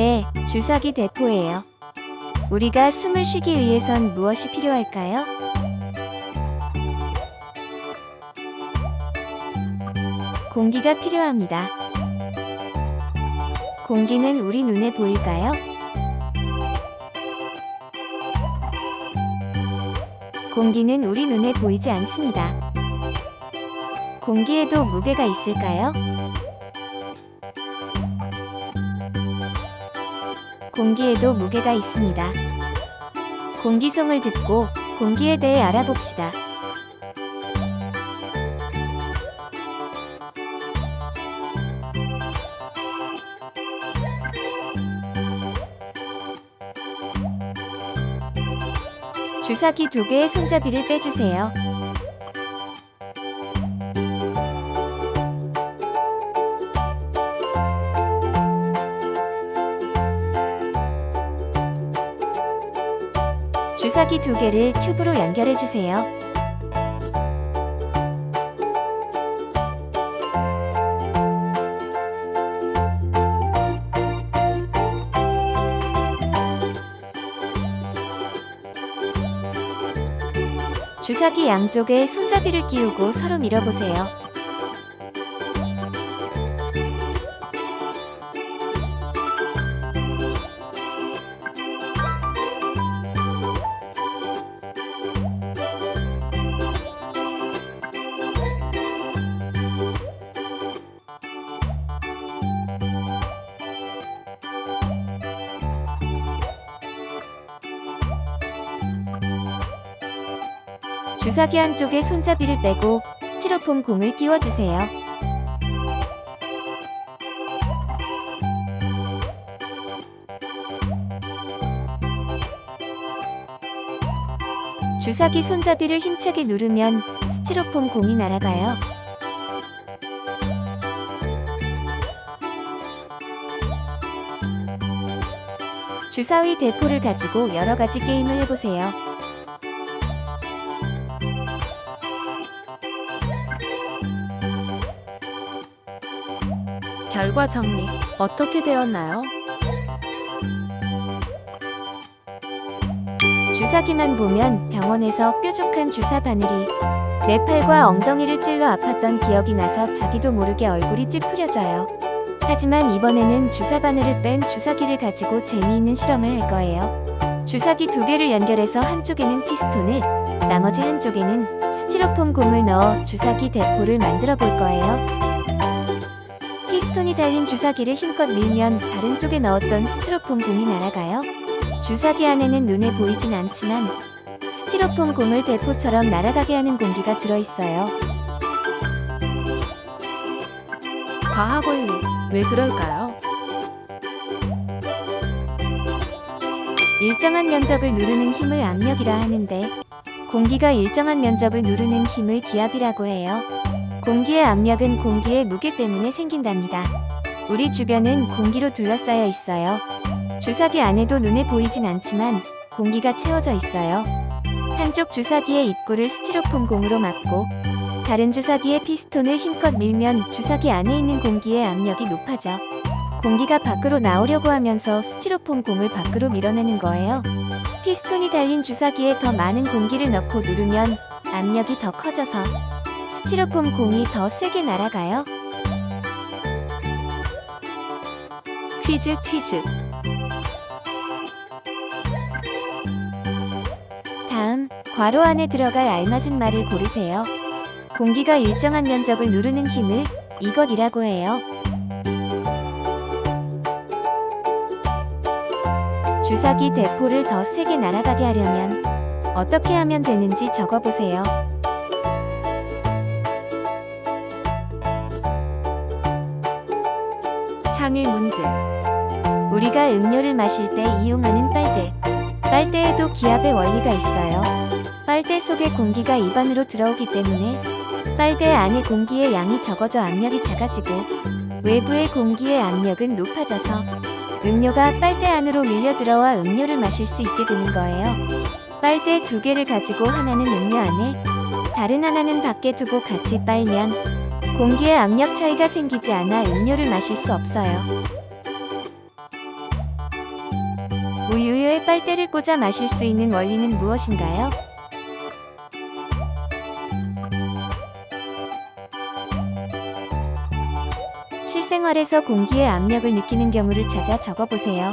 네, 주사기 대포예요. 우리가 숨을 쉬기 위해선 무엇이 필요할까요? 공기가 필요합니다. 공기는 우리 눈에 보일까요? 공기는 우리 눈에 보이지 않습니다. 공기에도 무게가 있을까요? 공기에도 무게가 있습니다. 공기송을 듣고 공기에 대해 알아봅시다. 주사기 두 개의 손잡이를 빼주세요. 주사기 두 개를 튜브로 연결해 주세요. 주사기 양쪽에 손잡이를 끼우고 서로 밀어보세요. 주사기 한쪽에 손잡이를 빼고 스티로폼 공을 끼워주세요. 주사기 손잡이를 힘차게 누르면 스티로폼 공이 날아가요. 주사위 대포를 가지고 여러 가지 게임을 해보세요. 결과 정리 어떻게 되었나요? 주사기만 보면 병원에서 뾰족한 주사 바늘이 내 팔과 엉덩이를 찔러 아팠던 기억이 나서 자기도 모르게 얼굴이 찌푸려져요. 하지만 이번에는 주사 바늘을 뺀 주사기를 가지고 재미있는 실험을 할 거예요. 주사기 두 개를 연결해서 한쪽에는 피스톤을, 나머지 한쪽에는 스티로폼 공을 넣어 주사기 대포를 만들어 볼 거예요. 피스톤이 달린 주사기를 힘껏 밀면 다른 쪽에 넣었던 스티로폼 공이 날아가요. 주사기 안에는 눈에 보이진 않지만 스티로폼 공을 대포처럼 날아가게 하는 공기가 들어있어요. 과학 원리 왜 그럴까요? 일정한 면적을 누르는 힘을 압력이라 하는데 공기가 일정한 면적을 누르는 힘을 기압이라고 해요. 공기의 압력은 공기의 무게 때문에 생긴답니다. 우리 주변은 공기로 둘러싸여 있어요. 주사기 안에도 눈에 보이진 않지만 공기가 채워져 있어요. 한쪽 주사기의 입구를 스티로폼 공으로 막고 다른 주사기의 피스톤을 힘껏 밀면 주사기 안에 있는 공기의 압력이 높아져 공기가 밖으로 나오려고 하면서 스티로폼 공을 밖으로 밀어내는 거예요. 피스톤이 달린 주사기에 더 많은 공기를 넣고 누르면 압력이 더 커져서 스티로폼 공이 더 세게 날아가요. 퀴즈 퀴즈 다음, 괄호 안에 들어갈 알맞은 말을 고르세요. 공기가 일정한 면적을 누르는 힘을 이것이라고 해요. 주사기 대포를 더 세게 날아가게 하려면 어떻게 하면 되는지 적어보세요. 창의 문제 우리가 음료를 마실 때 이용하는 빨대. 빨대에도 기압의 원리가 있어요. 빨대 속에 공기가 입안으로 들어오기 때문에 빨대 안의 공기의 양이 적어져 압력이 작아지고 외부의 공기의 압력은 높아져서 음료가 빨대 안으로 밀려 들어와 음료를 마실 수 있게 되는 거예요. 빨대 두 개를 가지고 하나는 음료 안에 다른 하나는 밖에 두고 같이 빨면 공기의 압력 차이가 생기지 않아 음료를 마실 수 없어요. 우유에 빨대를 꽂아 마실 수 있는 원리는 무엇인가요? 실생활에서 공기의 압력을 느끼는 경우를 찾아 적어보세요.